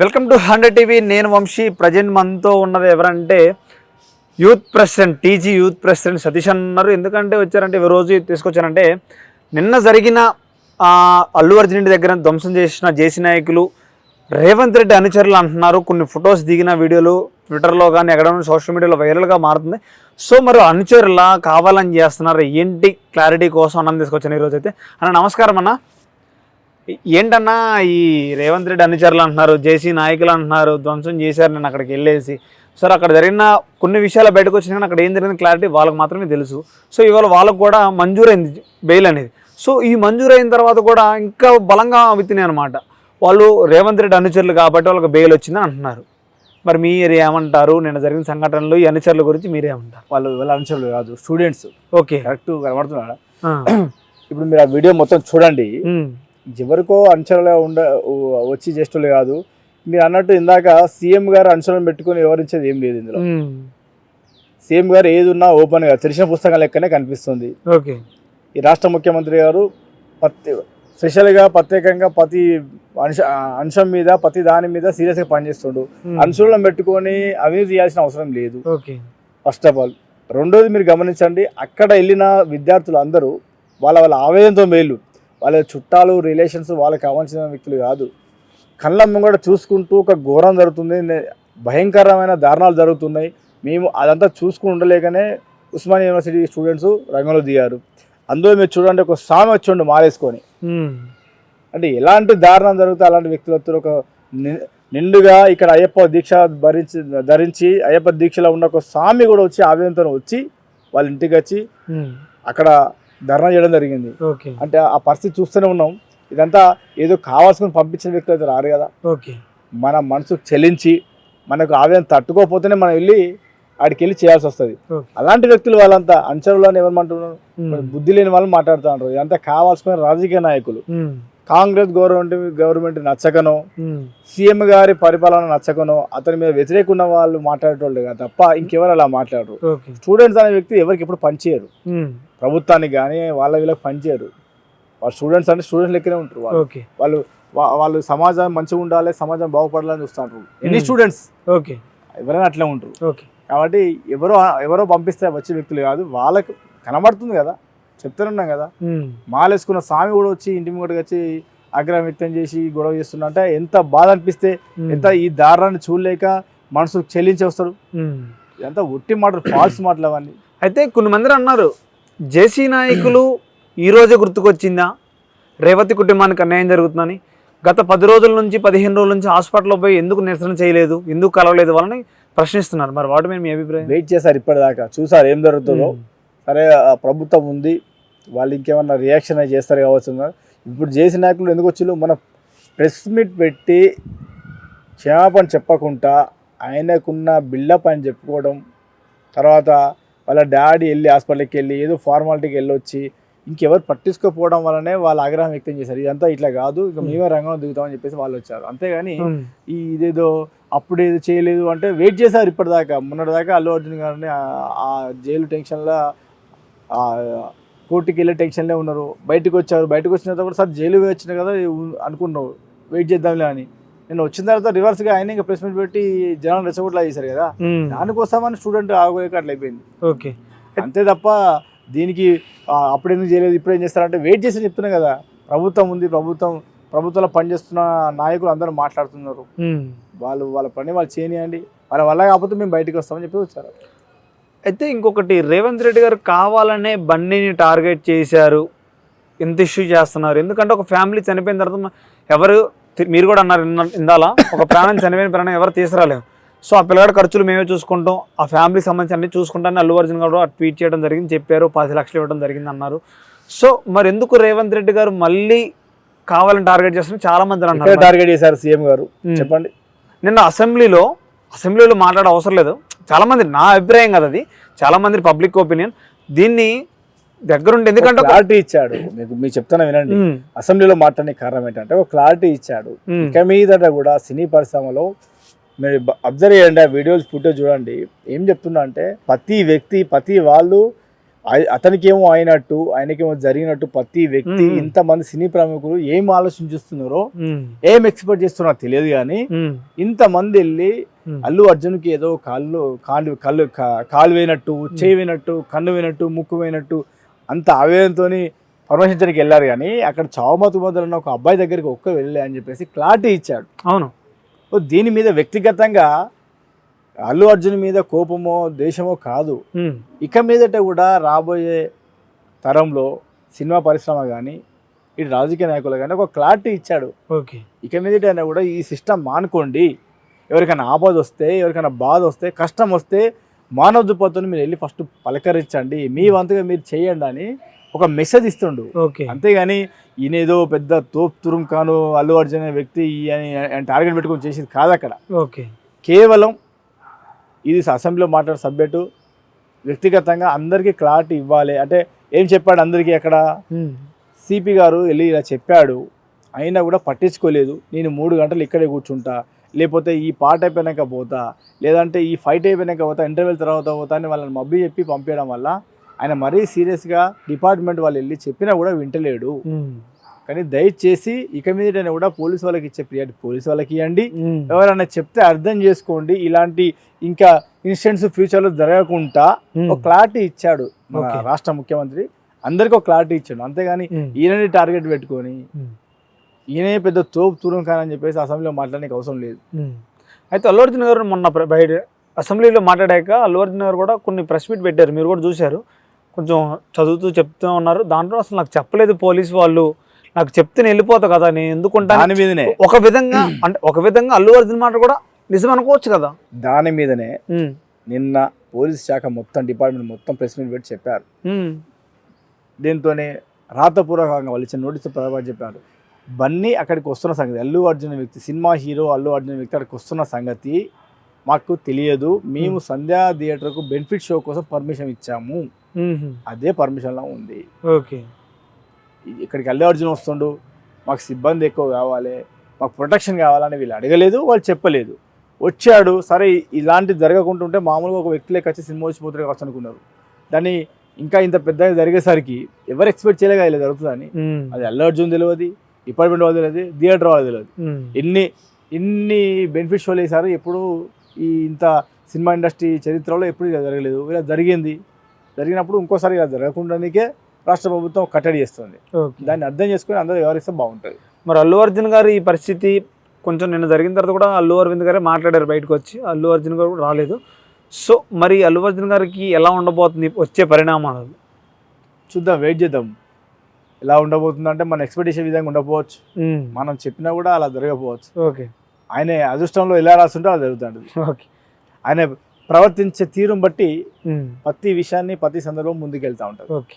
Welcome to hundred TV. నేను Vamsi. Present మనతో ఉన్నది ఎవరంటే youth president TG youth president Satish అన్నారు. ఎందుకంటే వచ్చారంటే రోజు తీసుకొచ్చారంటే నిన్న జరిగిన అల్లు అర్జున్ ఇంటి దగ్గర ధ్వంసం చేసిన జేసీ నాయకులు రేవంత్ రెడ్డి అనుచరులు అంటున్నారు. కొన్ని ఫొటోస్ దిగిన వీడియోలు ట్విట్టర్లో కానీ ఎక్కడ సోషల్ మీడియాలో వైరల్గా మారుతుంది. సో మరి అనుచరులా కావాలని చేస్తున్నారు. ఏంటి క్లారిటీ కోసం అన్నం తీసుకొచ్చాను ఈరోజు అయితే అన్న నమస్కారం అన్న. ఏంటన్నా ఈ రేవంత్ రెడ్డి అనుచరులు అంటున్నారు జేసీ నాయకులు అంటున్నారు ధ్వంసం చేశారు నేను అక్కడికి వెళ్ళేసి. సార్ అక్కడ జరిగిన కొన్ని విషయాలు బయటకు వచ్చినా కానీ అక్కడ ఏం జరిగింది క్లారిటీ వాళ్ళకి మాత్రమే తెలుసు. సో ఇవాళ వాళ్ళకు కూడా మంజూరైంది బెయిల్ అనేది. సో ఈ మంజూరైన తర్వాత కూడా ఇంకా బలంగా విత్తినాయి అనమాట వాళ్ళు రేవంత్ రెడ్డి అనుచరులు కాబట్టి వాళ్ళకి బెయిల్ వచ్చిందని అంటున్నారు. మరి మీరు ఏమంటారు? నిన్న జరిగిన సంఘటనలు ఈ అనుచరుల గురించి మీరేమంటారు వాళ్ళు వాళ్ళ అనుచరులు కాదు స్టూడెంట్స్ ఓకే. కరెక్ట్ కనబడుతున్నారా. ఇప్పుడు మీరు ఆ వీడియో మొత్తం చూడండి. ఎవరికో అనుచరులు ఉండ వచ్చి చేస్తులే కాదు. మీరు అన్నట్టు ఇందాక సీఎం గారు అనుచరులను పెట్టుకొని వివరించేది ఏం లేదు ఇందులో. సీఎం గారు ఏది ఉన్నా ఓపెన్గా తెరిచిన పుస్తకం లెక్కనే కనిపిస్తుంది. ఓకే. ఈ రాష్ట్ర ముఖ్యమంత్రి గారు ప్రతి స్పెషల్గా ప్రత్యేకంగా ప్రతి అంశ అంశం మీద ప్రతి దాని మీద సీరియస్గా పనిచేస్తుండు. అనుచరులను పెట్టుకొని అవినీతి చేయాల్సిన అవసరం లేదు. ఓకే. ఫస్ట్ ఆఫ్ ఆల్ రెండోది మీరు గమనించండి అక్కడ వెళ్ళిన విద్యార్థులు అందరూ వాళ్ళ వాళ్ళ ఆవేదనతో మేలు. వాళ్ళ చుట్టాలు రిలేషన్స్ వాళ్ళకి కావాల్సిన వ్యక్తులు కాదు. కళ్ళ ముంగట చూసుకుంటూ ఒక ఘోరం జరుగుతుంది. భయంకరమైన దారుణాలు జరుగుతున్నాయి. మేము అదంతా చూసుకుని ఉండలేకనే ఉస్మానియా యూనివర్సిటీ స్టూడెంట్స్ రంగంలో దిగారు. అందులో మీరు చూడండి ఒక సామె వచ్చిండు మాలేసుకొని. ఉమ్. అంటే ఎలాంటి దారుణం జరుగుతుంది అలాంటి వ్యక్తులతో ఒక నిండుగా ఇక్కడ అయ్యప్ప దీక్ష భరించి ధరించి అయ్యప్ప దీక్షలో ఉన్న ఒక స్వామి కూడా వచ్చి ఆవేదనతో వచ్చి వాళ్ళ ఇంటికి వచ్చి. అక్కడ ధర్నా చేయడం జరిగింది. అంటే ఆ పరిస్థితి చూస్తూనే ఉన్నాం. ఇదంతా ఏదో కావాల్సుకుని పంపించిన వ్యక్తులు అయితే రారు కదా. మన మనసుకు చెల్లించి మనకు ఆవేదన తట్టుకోకపోతేనే మనం వెళ్ళి ఆడికి వెళ్ళి చేయాల్సి వస్తుంది. అలాంటి వ్యక్తులు వాళ్ళంతా ఎవరు ఉమ్. బుద్ధి లేని వాళ్ళు మాట్లాడుతున్నారు. ఇదంతా కావాల్సుకున్న రాజకీయ నాయకులు. కాంగ్రెస్ గవర్నమెంట్ గవర్నమెంట్ నచ్చకనో. సీఎం గారి పరిపాలన నచ్చకనో అతని మీద వ్యతిరేక ఉన్న వాళ్ళు మాట్లాడేటోళ్ళు కదా తప్ప ఇంకెవరు అలా మాట్లాడరు. స్టూడెంట్స్ అనే వ్యక్తి ఎవరికి ఎప్పుడు పనిచేయరు. ప్రభుత్వానికి కానీ వాళ్ళ వీళ్ళకి పనిచేయరు వాళ్ళు స్టూడెంట్స్ అంటే స్టూడెంట్స్ లెక్కనే ఉంటారు వాళ్ళు. వాళ్ళు సమాజం మంచిగా ఉండాలి సమాజం బాగుపడాలని చూస్తుంటారు. ఎన్ని. స్టూడెంట్స్? ఓకే. ఎవరైనా అట్లే ఉంటారు. ఓకే. కాబట్టి ఎవరో ఎవరో పంపిస్తే వచ్చే వ్యక్తులు కాదు వాళ్ళకి కనబడుతుంది కదా. చెప్తున్నాం కదా. మాలేసుకున్న స్వామి కూడా వచ్చి ఇంటి ముంగడికి వచ్చి ఆగ్రహం వ్యక్తం చేసి గొడవ చేస్తున్నా అంటే ఎంత బాధ అనిపిస్తే. ఎంత ఈ దారాన్ని చూడలేక మనసుకు చెల్లించి వస్తాడు. ఎంత ఒట్టి మాటలు ఫాల్స్ మాటలు అవన్నీ. అయితే కొన్ని మంది అన్నారు జేసీ నాయకులు ఈ రోజే గుర్తుకొచ్చిందా? రేవతి కుటుంబానికి అన్యాయం జరుగుతుందని. గత పది రోజుల నుంచి పదిహేను రోజుల నుంచి హాస్పిటల్లో పోయి ఎందుకు నిరసన చేయలేదు ఎందుకు కలవలేదు వాళ్ళని ప్రశ్నిస్తున్నారు. మరి వాటి మీద మీ అభిప్రాయం? వెయిట్ చేశారు ఇప్పటిదాకా. చూసారు ఏం జరుగుతుందో. సరే ప్రభుత్వం ఉంది వాళ్ళు ఇంకేమన్నా రియాక్షన్ అయి చేస్తారు కావచ్చు. ఇప్పుడు చేసిన నాయకులు ఎందుకు వచ్చిళ్ళు? మన ప్రెస్ మీట్ పెట్టి క్షమాపణ చెప్పకుండా ఆయనకున్న బిల్డప్ అని చెప్పుకోవడం తర్వాత వాళ్ళ డాడీ వెళ్ళి హాస్పిటల్కి వెళ్ళి ఏదో ఫార్మాలిటీకి వెళ్ళి వచ్చి ఇంకెవరు పట్టించుకోకపోవడం వల్లనే వాళ్ళ ఆగ్రహం వ్యక్తం చేశారు. ఇదంతా ఇట్లా కాదు ఇక మేమే రంగంలో దిగుతామని చెప్పేసి వాళ్ళు వచ్చారు. అంతేగాని. ఈ ఇదేదో అప్పుడు ఏదో చేయలేదు అంటే వెయిట్ చేశారు ఇప్పటిదాకా. మొన్నటిదాకా అల్లు అర్జున్ గారిని ఆ- జైలు టెన్షన్లో కోర్టుకి వెళ్ళే టెన్షన్లే ఉన్నారు. బయటకు వచ్చారు. బయటకు వచ్చిన తర్వాత కూడా సార్ జైలు వచ్చిన కదా అనుకున్నావు వెయిట్ చేద్దాంలే అని. నేను వచ్చిన తర్వాత రివర్స్గా ఆయన ఇంకా ప్రెస్ మీట్ పెట్టి జనాలు రెచ్చగొట్లా చేశారు కదా. దానికోసమని స్టూడెంట్ ఆగోలేక అట్లా అయిపోయింది. ఓకే. అంతే తప్ప దీనికి అప్పుడు ఎందుకు చేయలేదు ఇప్పుడు ఏం చేస్తారంటే వెయిట్ చేసి చెప్తున్నా కదా. ప్రభుత్వం ఉంది ప్రభుత్వం ప్రభుత్వంలో పనిచేస్తున్న నాయకులు అందరూ మాట్లాడుతున్నారు. వాళ్ళు వాళ్ళ పని వాళ్ళు చేయనియండి. వాళ్ళ వల్ల కాకపోతే మేము బయటకు వస్తామని చెప్పి వచ్చారు. అయితే ఇంకొకటి రేవంత్ రెడ్డి గారు కావాలనే బండిని టార్గెట్ చేశారు. ఎంత ఇష్యూ చేస్తున్నారు. ఎందుకంటే ఒక ఫ్యామిలీ చనిపోయిన తర్వాత ఎవరు మీరు కూడా అన్నారు ఇంద- ఇందాల ఒక ప్రాణం చనిపోయిన ప్రాణం ఎవరు తీసుకురాలేము సో ఆ పిల్లగాడి ఖర్చులు మేమే చూసుకుంటాం. ఆ ఫ్యామిలీకి సంబంధించి అన్ని చూసుకుంటాను అల్లు అర్జున్ గారు ట్వీట్ చేయడం జరిగింది చెప్పారు. పది లక్షలు ఇవ్వడం జరిగింది అన్నారు. సో మరి ఎందుకు రేవంత్ రెడ్డి గారు మళ్ళీ కావాలని టార్గెట్ చేస్తున్నారు? చాలా మంది అన్నారు టార్గెట్ చేశారు సీఎం గారు. చెప్పండి. నిన్న అసెంబ్లీలో అసెంబ్లీలో మాట్లాడే అవసరం లేదు. చాలా మంది నా అభిప్రాయం కదా అది. చాలా మంది పబ్లిక్ ఒపీనియన్. దీన్ని దగ్గరుండి ఎందుకంటే క్లారిటీ ఇచ్చాడు. మీకు మీకు చెప్తాను వినండి. అసెంబ్లీలో మాట్లాడే కారణం ఏంటంటే ఒక క్లారిటీ ఇచ్చాడు. ఇక మీదట కూడా సినీ పరిశ్రమలో మీరు అబ్జర్వ్ చేయండి ఆ వీడియోస్ ఫుటేజ్ చూడండి. ఏం చెప్తున్నా అంటే ప్రతి వ్యక్తి ప్రతి వాళ్ళు అతనికేమో అయినట్టు ఆయనకేమో జరిగినట్టు ప్రతి వ్యక్తి. ఇంతమంది సినీ ప్రముఖులు ఏం ఆలోచించుస్తున్నారో ఉమ్, ఏం ఎక్స్పెక్ట్ చేస్తున్నారో తెలియదు కానీ ఇంతమంది వెళ్ళి. అల్లు అర్జున్కి ఏదో కాళ్ళు కాళ్ళు కళ్ళు కాలు వేయినట్టు చేయి వేయినట్టు కన్ను వేయినట్టు ముక్కు వేయినట్టు అంత ఆవేదనతో పరమశించడానికి వెళ్ళారు కానీ అక్కడ చావుమతు మొదలన్న ఒక అబ్బాయి దగ్గరికి ఒక్క వెళ్ళే అని చెప్పేసి క్లారిటీ ఇచ్చాడు. అవును. దీని మీద వ్యక్తిగతంగా అల్లు అర్జున్ మీద కోపమో దేశమో కాదు. ఇక మీదట కూడా రాబోయే తరంలో సినిమా పరిశ్రమ కానీ ఇటు రాజకీయ నాయకులు కానీ ఒక క్లారిటీ ఇచ్చాడు. ఓకే. ఇక మీదటైనా కూడా ఈ సిస్టమ్ మానుకోండి. ఎవరికైనా ఆపద వస్తే ఎవరికైనా బాధ వస్తే కష్టం వస్తే మానవ దుపత్తుని మీరు వెళ్ళి ఫస్ట్ పలకరించండి. మీ వంతుగా మీరు చేయండి అని ఒక మెసేజ్ ఇస్తుండు. ఓకే. అంతేగాని ఈయన ఏదో పెద్ద తోప్ తురుంకాను అల్లు అర్జున్ అనే వ్యక్తి టార్గెట్ పెట్టుకొని చేసేది కాదు అక్కడ ఓకే. కేవలం ఇది అసెంబ్లీలో మాట్లాడే సబ్జెక్టు వ్యక్తిగతంగా అందరికీ క్లారిటీ ఇవ్వాలి. అంటే ఏం చెప్పాడు అందరికీ అక్కడ? సిపి గారు వెళ్ళి ఇలా చెప్పాడు. అయినా కూడా పట్టించుకోలేదు. నేను మూడు గంటలు ఇక్కడే కూర్చుంటా. లేకపోతే ఈ పాట అయిపోయినాక పోతా. లేదంటే ఈ ఫైట్ అయిపోయినాక పోతా. ఇంటర్వెల్ తర్వాత పోతా అని వాళ్ళని మబ్బి చెప్పి పంపించడం వల్ల ఆయన మరీ సీరియస్గా డిపార్ట్మెంట్ వాళ్ళు వెళ్ళి చెప్పినా కూడా వింటలేడు. కానీ దయచేసి ఇక మీదటైనా కూడా పోలీస్ వాళ్ళకి ఇచ్చే ప్రియారిటీ పోలీస్ వాళ్ళకి ఇవ్వండి. ఎవరైనా చెప్తే అర్థం చేసుకోండి. ఇలాంటి ఇంకా ఇన్సిడెంట్స్ ఫ్యూచర్లో జరగకుండా ఒక క్లారిటీ ఇచ్చాడు. రాష్ట్ర ముఖ్యమంత్రి. అందరికీ ఒక క్లారిటీ ఇచ్చాడు. అంతేగాని ఈయనని టార్గెట్ పెట్టుకొని ఈయనే పెద్ద తోపు తూరం కానని చెప్పేసి అసెంబ్లీలో మాట్లాడడానికి అవసరం లేదు. అయితే అల్లు అర్జున్ గారు మొన్న బయట అసెంబ్లీలో మాట్లాడాక అల్లు అర్జున్ గారు కూడా కొన్ని ప్రెస్ మీట్ పెట్టారు. మీరు కూడా చూశారు. కొంచెం చదువుతూ చెప్తూ ఉన్నారు. దాంట్లో అసలు నాకు చెప్పలేదు పోలీస్ వాళ్ళు. నాకు చెప్తే వెళ్ళిపోతా కదా నేను ఎందుకు ఉంటాను దాని మీదనే. ఒక విధంగా అంటే ఒక విధంగా అల్లు అర్జున్ మాట కూడా నిజం అనుకోవచ్చు కదా? దాని మీదనే నిన్న పోలీస్ శాఖ మొత్తం డిపార్ట్మెంట్ మొత్తం ప్రెస్ మీట్ పెట్టి చెప్పారు. దీంతోనే రాతపూర్వకంగా వాళ్ళు ఇచ్చిన నోటీస్ ప్రభావం చెప్పారు. బన్నీ అక్కడికి వస్తున్న సంగతి అల్లు అర్జున్ వ్యక్తి సినిమా హీరో అల్లు అర్జున్ వ్యక్తి అక్కడికి వస్తున్న సంగతి మాకు తెలియదు. మేము సంధ్యా థియేటర్కు బెనిఫిట్ షో కోసం పర్మిషన్ ఇచ్చాము. అదే పర్మిషన్లో ఉంది. ఓకే. ఇక్కడికి అల్లు అర్జున్ వస్తుండు మాకు సిబ్బంది ఎక్కువ కావాలి మాకు ప్రొటెక్షన్ కావాలని వీళ్ళు అడగలేదు వాళ్ళు చెప్పలేదు. వచ్చాడు సరే ఇలాంటివి జరగకుండా ఉంటే మామూలుగా ఒక వ్యక్తి లెక్క వచ్చి సినిమా వచ్చిపోతారు కావచ్చు అనుకున్నారు. దాన్ని ఇంకా ఇంత పెద్దగా జరిగేసరికి ఎవరు ఎక్స్పెక్ట్ చేయలేక ఇలా జరుగుతుందని. అది అల్లు అర్జున్ తెలియదు డిపార్ట్మెంట్ వాళ్ళు తెలియదు థియేటర్ వాళ్ళు తెలియదు. ఎన్ని ఇన్ని బెనిఫిట్ షోలు వేసారు ఎప్పుడు ఈ ఇంత సినిమా ఇండస్ట్రీ చరిత్రలో ఎప్పుడు ఇలా జరగలేదు. ఇలా జరిగింది. జరిగినప్పుడు ఇంకోసారి ఇలా జరగకుండానికే రాష్ట్ర ప్రభుత్వం కట్టడి చేస్తుంది. దాన్ని అర్థం చేసుకుని అందరూ వ్యవహరిస్తే బాగుంటుంది. మరి అల్లు అర్జున్ గారు ఈ పరిస్థితి కొంచెం నిన్న జరిగిన తర్వాత కూడా అల్లు అరవింద్ గారే మాట్లాడారు బయటకు వచ్చి. అల్లు అర్జున్ గారు కూడా రాలేదు. సో మరి అల్లు అర్జున్ గారికి ఎలా ఉండబోతుంది? వచ్చే పరిణామాలు? చూద్దాం వెయిట్ చేద్దాం. ఎలా ఉండబోతుంది అంటే మన ఎక్స్పెక్టేషన్ విధంగా ఉండకపోవచ్చు. మనం చెప్పినా కూడా అలా జరగకపోవచ్చు. ఓకే. ఆయన అదృష్టంలో ఎలా రాస్తుంటే అలా జరుగుతుంది ఓకే. ఆయన ప్రవర్తించే తీరుని బట్టి ప్రతి విషయాన్ని ప్రతి సందర్భం ముందుకెళ్తూ ఉంటుంది ఓకే.